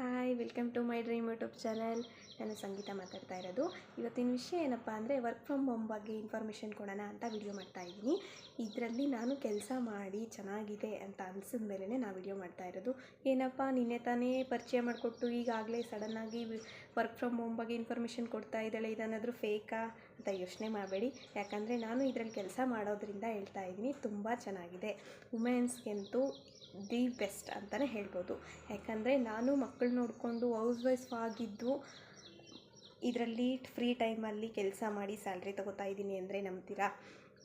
นะคะ hi, welcome to my dream YouTube channel. ನಾನು ಸಂಗೀತ ಮಾತಾಡ್ತಾ ಇರೋದು. ಇವತ್ತಿನ ವಿಷಯ ಏನಪ್ಪ ಅಂದರೆ ವರ್ಕ್ ಫ್ರಮ್ ಹೋಮ್ ಬಗ್ಗೆ ಇನ್ಫಾರ್ಮೇಷನ್ ಕೊಡೋಣ ಅಂತ ವಿಡಿಯೋ ಮಾಡ್ತಾ ಇದ್ದೀನಿ. ಇದರಲ್ಲಿ ನಾನು ಕೆಲಸ ಮಾಡಿ ಚೆನ್ನಾಗಿದೆ ಅಂತ ಅನಿಸಿದ ಮೇಲೇ ನಾನು ವಿಡಿಯೋ ಮಾಡ್ತಾ ಇರೋದು. ಏನಪ್ಪ, ನಿನ್ನೆ ತಾನೇ ಪರಿಚಯ ಮಾಡಿಕೊಟ್ಟು ಈಗಾಗಲೇ ಸಡನ್ನಾಗಿ ವರ್ಕ್ ಫ್ರಮ್ ಹೋಮ್ ಬಗ್ಗೆ ಇನ್ಫಾರ್ಮೇಷನ್ ಕೊಡ್ತಾ ಇದ್ದಾಳೆ ಇದನ್ನಾದರೂ ಫೇಕಾ ಅಂತ ಯೋಚನೆ ಮಾಡಬೇಡಿ. ಯಾಕಂದರೆ ನಾನು ಇದರಲ್ಲಿ ಕೆಲಸ ಮಾಡೋದ್ರಿಂದ ಹೇಳ್ತಾ ಇದ್ದೀನಿ, ತುಂಬ ಚೆನ್ನಾಗಿದೆ. ವುಮೆನ್ಸ್ಗೆಂತೂ ದಿ ಬೆಸ್ಟ್ ಅಂತಲೇ ಹೇಳ್ಬೋದು. ಯಾಕಂದರೆ ನಾನು ಮಕ್ಕಳು ನೋಡಿಕೊಂಡು ಹೌಸ್ ವೈಫ್ ಆಗಿದ್ದು ಇದರಲ್ಲಿ ಫ್ರೀ ಟೈಮಲ್ಲಿ ಕೆಲಸ ಮಾಡಿ ಸ್ಯಾಲ್ರಿ ತಗೋತಾ ಇದ್ದೀನಿ ಅಂದರೆ ನಂಬ್ತೀರಾ?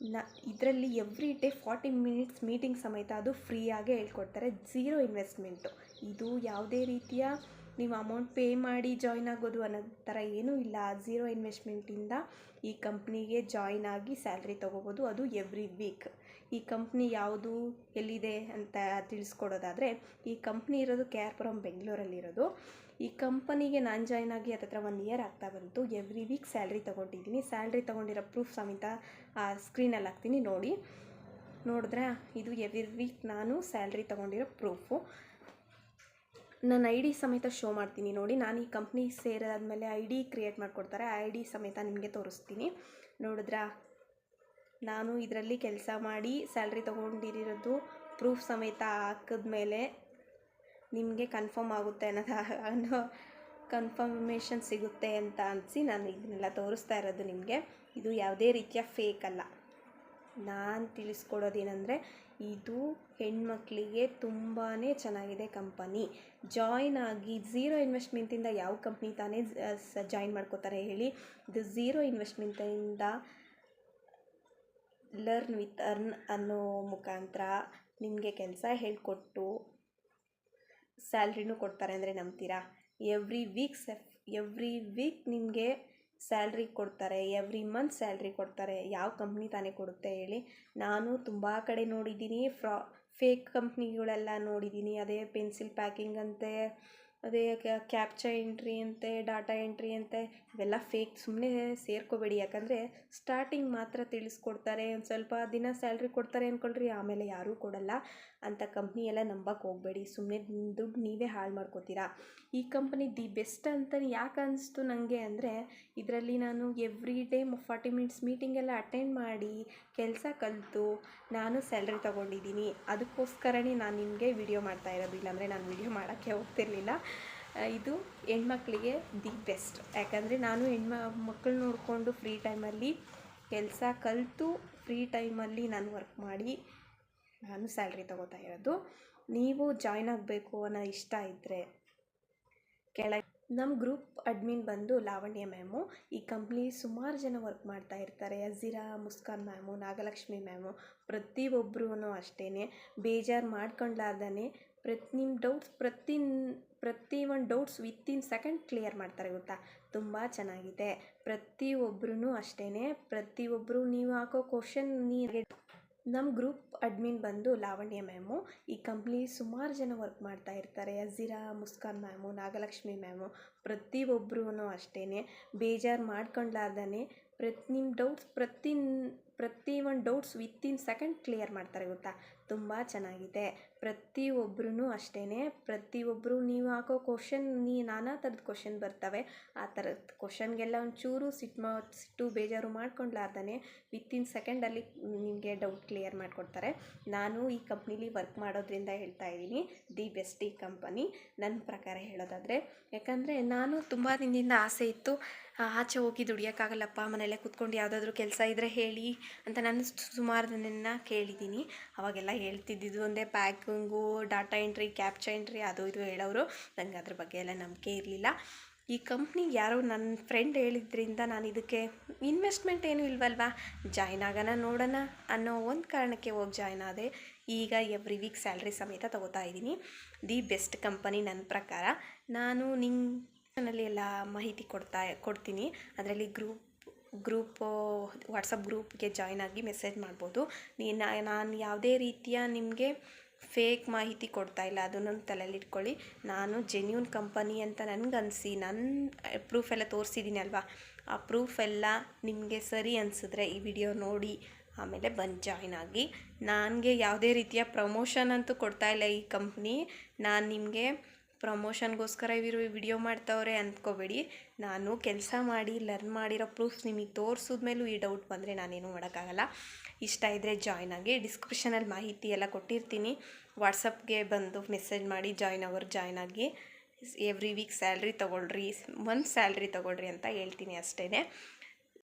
ನ, ಇದರಲ್ಲಿ every day forty minutes meeting ಸಮೇತ ಅದು ಫ್ರೀಯಾಗೇ ಹೇಳ್ಕೊಡ್ತಾರೆ. ಝೀರೋ ಇನ್ವೆಸ್ಟ್ಮೆಂಟು ಇದು ಯಾವುದೇ ರೀತಿಯ ನೀವು ಅಮೌಂಟ್ ಪೇ ಮಾಡಿ ಜಾಯ್ನ್ ಆಗೋದು ಅನ್ನೋ ಥರ ಏನೂ ಇಲ್ಲ. ಝೀರೋ ಇನ್ವೆಸ್ಟ್ಮೆಂಟಿಂದ ಈ ಕಂಪ್ನಿಗೆ ಜಾಯ್ನ್ ಆಗಿ ಸ್ಯಾಲ್ರಿ ತೊಗೋಬೋದು. ಅದು ಎವ್ರಿ ವೀಕ್ ಈ ಕಂಪ್ನಿ ಯಾವುದು, ಎಲ್ಲಿದೆ ಅಂತ ತಿಳಿಸ್ಕೊಡೋದಾದರೆ, ಈ ಕಂಪ್ನಿ ಇರೋದು ಕೆ ಆರ್ ಪುರಂ ಬೆಂಗಳೂರಲ್ಲಿರೋದು ಈ ಕಂಪನಿಗೆ ನಾನು ಜಾಯ್ನ್ ಆಗಿ ಹತ್ತತ್ರ ಒನ್ ಇಯರ್ ಆಗ್ತಾ ಬಂತು. ಎವ್ರಿ ವೀಕ್ ಸ್ಯಾಲ್ರಿ ತೊಗೊಂಡಿದ್ದೀನಿ. ಸ್ಯಾಲ್ರಿ ತೊಗೊಂಡಿರೋ ಪ್ರೂಫ್ ಸಮೇತ ಸ್ಕ್ರೀನಲ್ಲಿ ಹಾಕ್ತೀನಿ ನೋಡಿ. ನೋಡಿದ್ರೆ ಇದು ಎವ್ರಿ ವೀಕ್ ನಾನು ಸ್ಯಾಲ್ರಿ ತೊಗೊಂಡಿರೋ ಪ್ರೂಫು ನನ್ನ ಐ ಡಿ ಸಮೇತ ಶೋ ಮಾಡ್ತೀನಿ ನೋಡಿ, ನಾನು ಈ ಕಂಪ್ನಿ ಸೇರಿದಾದ್ಮೇಲೆ ಐ ಡಿ ಕ್ರಿಯೇಟ್ ಮಾಡಿಕೊಡ್ತಾರೆ ಐ ಡಿ ಸಮೇತ ನಿಮಗೆ ತೋರಿಸ್ತೀನಿ. ನೋಡಿದ್ರಾ? ನಾನು ಇದರಲ್ಲಿ ಕೆಲಸ ಮಾಡಿ ಸ್ಯಾಲ್ರಿ ತೊಗೊಂಡಿರೋದು ಪ್ರೂಫ್ ಸಮೇತ ಹಾಕಿದ್ಮೇಲೆ ನಿಮಗೆ ಕನ್ಫರ್ಮ್ ಆಗುತ್ತೆ ಅನ್ನೋದು ಅನ್ನೋ ಕನ್ಫರ್ಮೇಷನ್ ಸಿಗುತ್ತೆ ಅಂತ ಅನಿಸಿ ನಾನು ಇದನ್ನೆಲ್ಲ ತೋರಿಸ್ತಾ ಇರೋದು ನಿಮಗೆ. ಇದು ಯಾವುದೇ ರೀತಿಯ ಫೇಕ್ ಅಲ್ಲ. ನಾನು ತಿಳಿಸ್ಕೊಡೋದೇನೆಂದರೆ, ಇದು ಹೆಣ್ಮಕ್ಳಿಗೆ ತುಂಬಾ ಚೆನ್ನಾಗಿದೆ ಕಂಪನಿ. ಜಾಯ್ನ್ ಆಗಿ ಝೀರೋ ಇನ್ವೆಸ್ಟ್ಮೆಂಟಿಂದ ಯಾವ ಕಂಪ್ನಿ ತಾನೇ ಜಾಯ್ನ್ ಮಾಡ್ಕೋತಾರೆ ಹೇಳಿ, ಇದು ಝೀರೋ ಇನ್ವೆಸ್ಟ್ಮೆಂಟಿಂದ ಲರ್ನ್ ವಿತ್ ಅರ್ನ್ ಅನ್ನೋ ಮುಖಾಂತರ ನಿಮಗೆ ಕೆಲಸ ಹೇಳಿಕೊಟ್ಟು ಸ್ಯಾಲ್ರಿನೂ ಕೊಡ್ತಾರೆ ಅಂದರೆ ನಂಬ್ತೀರಾ? ಎವ್ರಿ ವೀಕ್ ಎವ್ರಿ ವೀಕ್ ನಿಮಗೆ ಸ್ಯಾಲ್ರಿ ಕೊಡ್ತಾರೆ, ಎವ್ರಿ ಮಂತ್ ಸ್ಯಾಲ್ರಿ ಕೊಡ್ತಾರೆ, ಯಾವ ಕಂಪ್ನಿ ತಾನೇ ಕೊಡುತ್ತೆ ಹೇಳಿ. ನಾನು ತುಂಬ ಕಡೆ ನೋಡಿದ್ದೀನಿ, ಫ್ರಾ, ಫೇಕ್ ಕಂಪ್ನಿಗಳೆಲ್ಲ ನೋಡಿದ್ದೀನಿ, ಅದೇ ಪೆನ್ಸಿಲ್ ಪ್ಯಾಕಿಂಗ್ ಅಂತೆ ಅದೇ ಕ್ಯಾಪ್ಚಾ ಎಂಟ್ರಿ ಅಂತೆ ಡಾಟಾ ಎಂಟ್ರಿ ಅಂತೆ, ಇವೆಲ್ಲ ಫೇಕ್ ಸುಮ್ಮನೆ ಸೇರ್ಕೋಬೇಡಿ. ಯಾಕಂದರೆ ಸ್ಟಾರ್ಟಿಂಗ್ ಮಾತ್ರ ತಿಳಿಸ್ಕೊಡ್ತಾರೆ. ಒಂದು ಸ್ವಲ್ಪ ದಿನ ಸ್ಯಾಲ್ರಿ ಕೊಡ್ತಾರೆ ಅಂದ್ಕೊಳ್ರಿ ಆಮೇಲೆ ಯಾರೂ ಕೊಡಲ್ಲ. ಅಂತ ಕಂಪ್ನಿ ಎಲ್ಲ ನಂಬಕ್ಕೆ ಹೋಗಬೇಡಿ. ಸುಮ್ಮನೆ ದುಡ್ಡು ನೀವೇ ಹಾಳು ಮಾಡ್ಕೋತೀರಾ. ಈ ಕಂಪ್ನಿ ದಿ ಬೆಸ್ಟ್ ಅಂತ ಯಾಕೆ ಅನಿಸ್ತು ನನಗೆ ಅಂದರೆ, ಇದರಲ್ಲಿ ನಾನು every day forty minutes meeting ಎಲ್ಲ ಅಟೆಂಡ್ ಮಾಡಿ ಕೆಲಸ ಕಲಿತು ನಾನು ಸ್ಯಾಲ್ರಿ ತೊಗೊಂಡಿದ್ದೀನಿ. ಅದಕ್ಕೋಸ್ಕರನೇ ನಾನು ನಿಮಗೆ ವಿಡಿಯೋ ಮಾಡ್ತಾ ಇರೋದು. ಇಲ್ಲಾಂದರೆ ನಾನು ವಿಡಿಯೋ ಮಾಡೋಕ್ಕೆ ಹೋಗ್ತಿರ್ಲಿಲ್ಲ. ಇದು ಹೆಣ್ಮಕ್ಳಿಗೆ ದಿ ಬೆಸ್ಟ್ ಯಾಕಂದರೆ ನಾನು ಹೆಣ್ಮ ಮಕ್ಕಳು ನೋಡಿಕೊಂಡು ಫ್ರೀ ಟೈಮಲ್ಲಿ ಕೆಲಸ ಕಲಿತು ಫ್ರೀ ಟೈಮಲ್ಲಿ ನಾನು ವರ್ಕ್ ಮಾಡಿ ನಾನು ಸ್ಯಾಲ್ರಿ ತೊಗೋತಾ ಇರೋದು. ನೀವು ಜಾಯ್ನ್ ಆಗಬೇಕು ಅನ್ನೋ ಇಷ್ಟ ಇದ್ದರೆ ಕೆಳಗೆ ನಮ್ಮ ಗ್ರೂಪ್ ಅಡ್ಮಿನ್ ಬಂದು ಲಾವಣ್ಯ ಮ್ಯಾಮು, ಈ ಕಂಪ್ನಿ ಸುಮಾರು ಜನ ವರ್ಕ್ ಮಾಡ್ತಾ ಇರ್ತಾರೆ. ಅಝೀರಾ ಮುಸ್ಕಾನ್ ಮ್ಯಾಮು, ನಾಗಲಕ್ಷ್ಮಿ ಮ್ಯಾಮು ಪ್ರತಿಯೊಬ್ಬರೂ ಅಷ್ಟೇ ಬೇಜಾರು ಮಾಡ್ಕೊಂಡ್ಲಾರ್ದೇ ಪ್ರತಿ ನಿಮ್ಮ ಡೌಟ್ಸ್ ಪ್ರತಿ ಪ್ರತಿ ಒಂದು ಡೌಟ್ಸ್ ವಿತಿನ್ ಸೆಕೆಂಡ್ ಕ್ಲಿಯರ್ ಮಾಡ್ತಾರೆ ಗೊತ್ತಾ? ತುಂಬ ಚೆನ್ನಾಗಿದೆ. ಪ್ರತಿಯೊಬ್ಬರೂ ಅಷ್ಟೇ ಪ್ರತಿಯೊಬ್ಬರು ನೀವು ಹಾಕೋ ಕ್ವಶನ್ ನೀರಿಗೆ ನಮ್ಮ ಗ್ರೂಪ್ ಅಡ್ಮಿನ್ ಬಂದು ಲಾವಣ್ಯ ಮ್ಯಾಮು, ಈ ಕಂಪ್ನಿ ಸುಮಾರು ಜನ ವರ್ಕ್ ಮಾಡ್ತಾ ಇರ್ತಾರೆ. ಅಝೀರಾ ಮುಸ್ಕಾನ್ ಮ್ಯಾಮು, ನಾಗಲಕ್ಷ್ಮಿ ಮ್ಯಾಮು ಪ್ರತಿಯೊಬ್ಬರೂ ಅಷ್ಟೇ ಬೇಜಾರು ಮಾಡ್ಕೊಂಡ್ಲಾರ್ದೇ ಪ್ರತಿ ನಿಮ್ಮ ಡೌಟ್ಸ್ ಪ್ರತಿ ಪ್ರತಿ ಒಂದು ಡೌಟ್ಸ್ ವಿತಿನ್ ಸೆಕೆಂಡ್ ಕ್ಲಿಯರ್ ಮಾಡ್ತಾರೆ ಗೊತ್ತಾ? ತುಂಬ ಚೆನ್ನಾಗಿದೆ. ಪ್ರತಿಯೊಬ್ಬರೂ ಅಷ್ಟೇ ಪ್ರತಿಯೊಬ್ಬರು ನೀವು ಹಾಕೋ ಕ್ವಶನ್ ನೀ ನಾನಾ ಥರದ ಕ್ವಶನ್ ಬರ್ತವೆ. ಆ ಥರದ ಕ್ವಶನ್ಗೆಲ್ಲ ಒಂಚೂರು ಸಿಟ್ಟು ಮಾ, ಸಿಟ್ಟು ಬೇಜಾರು ಮಾಡ್ಕೊಂಡ್ಲಾರ್ದೇ ಇನ್ ಸೆಕೆಂಡಲ್ಲಿ ನಿಮಗೆ ಡೌಟ್ ಕ್ಲಿಯರ್ ಮಾಡಿಕೊಡ್ತಾರೆ. ನಾನು ಈ ಕಂಪ್ನಿಲಿ ವರ್ಕ್ ಮಾಡೋದ್ರಿಂದ ಹೇಳ್ತಾ ಇದ್ದೀನಿ. ದಿ ಬೆಸ್ಟ್ ಈ ಕಂಪನಿ ನನ್ನ ಪ್ರಕಾರ ಹೇಳೋದಾದರೆ. ಯಾಕಂದರೆ ನಾನು ತುಂಬ ದಿನದಿಂದ ಆಸೆ ಇತ್ತು. ಆಚೆ ಹೋಗಿ ದುಡಿಯೋಕ್ಕಾಗಲ್ಲಪ್ಪ, ಮನೆಯಲ್ಲೇ ಕೂತ್ಕೊಂಡು ಯಾವುದಾದ್ರೂ ಕೆಲಸ ಇದ್ದರೆ ಹೇಳಿ. ಅಂತ ನಾನು ಸುಮಾರು ಜನನ್ನ ಕೇಳಿದ್ದೀನಿ. ಅವಾಗೆಲ್ಲ ಹೇಳ್ತಿದ್ದಿದ್ದು ಒಂದೇ packing, data entry, captcha entry ಅದು ಇದು ಹೇಳೋರು ನನಗೆ ಅದ್ರ ಬಗ್ಗೆ ಎಲ್ಲ ನಂಬಿಕೆ ಇರಲಿಲ್ಲ. ಈ ಕಂಪ್ನಿಗೆ ಯಾರೋ ನನ್ನ ಫ್ರೆಂಡ್ ಹೇಳಿದ್ರಿಂದ ನಾನು ಇದಕ್ಕೆ ಇನ್ವೆಸ್ಟ್ಮೆಂಟ್ ಏನೂ ಇಲ್ವಲ್ವಾ? ಜಾಯ್ನ್ ಆಗೋಣ ನೋಡೋಣ ಅನ್ನೋ ಒಂದು ಕಾರಣಕ್ಕೆ ಹೋಗಿ ಜಾಯ್ನ್ ಆದೆ. ಈಗ ಎವ್ರಿ ವೀಕ್ ಸ್ಯಾಲ್ರಿ ಸಮೇತ ತೊಗೋತಾ ಇದ್ದೀನಿ. ದಿ ಬೆಸ್ಟ್ ಕಂಪನಿ ನನ್ನ ಪ್ರಕಾರ. ನಾನು ಚಾನಲ್ಲಿ ಎಲ್ಲ ಮಾಹಿತಿ ಕೊಡ್ತಾ ಕೊಡ್ತೀನಿ. ಅದರಲ್ಲಿ ಗ್ರೂಪ್ ಗ್ರೂಪ್ ವಾಟ್ಸಪ್ ಗ್ರೂಪ್ಗೆ ಜಾಯ್ನ್ ಆಗಿ ಮೆಸೇಜ್ ಮಾಡ್ಬೋದು. ನೀ ನಾನು ಯಾವುದೇ ರೀತಿಯ ನಿಮಗೆ ಫೇಕ್ ಮಾಹಿತಿ ಕೊಡ್ತಾ ಇಲ್ಲ ಅದನ್ನು ಇಟ್ಕೊಳ್ಳಿ. ನಾನು ಜೆನ್ಯೂನ್ ಕಂಪನಿ ಅಂತ ನನಗನ್ಸಿ ನನ್ನ ಪ್ರೂಫ್ ಎಲ್ಲ ತೋರಿಸಿದ್ದೀನಿ ಅಲ್ವಾ? ಆ ಪ್ರೂಫ್ ಎಲ್ಲ ನಿಮಗೆ ಸರಿ ಅನಿಸಿದ್ರೆ ಈ ವಿಡಿಯೋ ನೋಡಿ, ಆಮೇಲೆ ಬಂದು ಜಾಯ್ನ್ ಆಗಿ. ನನಗೆ ಯಾವುದೇ ರೀತಿಯ ಪ್ರಮೋಷನ್ ಅಂತೂ ಕೊಡ್ತಾ ಇಲ್ಲ ಈ ಕಂಪ್ನಿ ನಾನು ನಿಮಗೆ ಪ್ರಮೋಷನ್ಗೋಸ್ಕರ ಇವರು ವಿಡಿಯೋ ಮಾಡ್ತಾವ್ರೆ ಅಂದ್ಕೋಬೇಡಿ. ನಾನು ಕೆಲಸ ಮಾಡಿ, ಲರ್ನ್ ಮಾಡಿರೋ ಪ್ರೂಫ್ಸ್ ನಿಮಗೆ ತೋರಿಸಿದ್ಮೇಲೂ ಈ ಡೌಟ್ ಬಂದರೆ ನಾನೇನು ಮಾಡೋಕ್ಕಾಗಲ್ಲ. ಇಷ್ಟ ಇದ್ದರೆ ಜಾಯ್ನ್ ಆಗಿ ಡಿಸ್ಕ್ರಿಪ್ಷನಲ್ಲಿ ಮಾಹಿತಿ ಎಲ್ಲ ಕೊಟ್ಟಿರ್ತೀನಿ. ವಾಟ್ಸಪ್ಗೆ ಬಂದು ಮೆಸೇಜ್ ಮಾಡಿ ಜಾಯ್ನ್ ಅವರು ಜಾಯ್ನ್ ಆಗಿ. ಎವ್ರಿ ವೀಕ್ ಸ್ಯಾಲ್ರಿ ತೊಗೊಳ್ರಿ, ಮಂತ್ ಸ್ಯಾಲ್ರಿ ತೊಗೊಳ್ರಿ ಅಂತ ಹೇಳ್ತೀನಿ ಅಷ್ಟೇ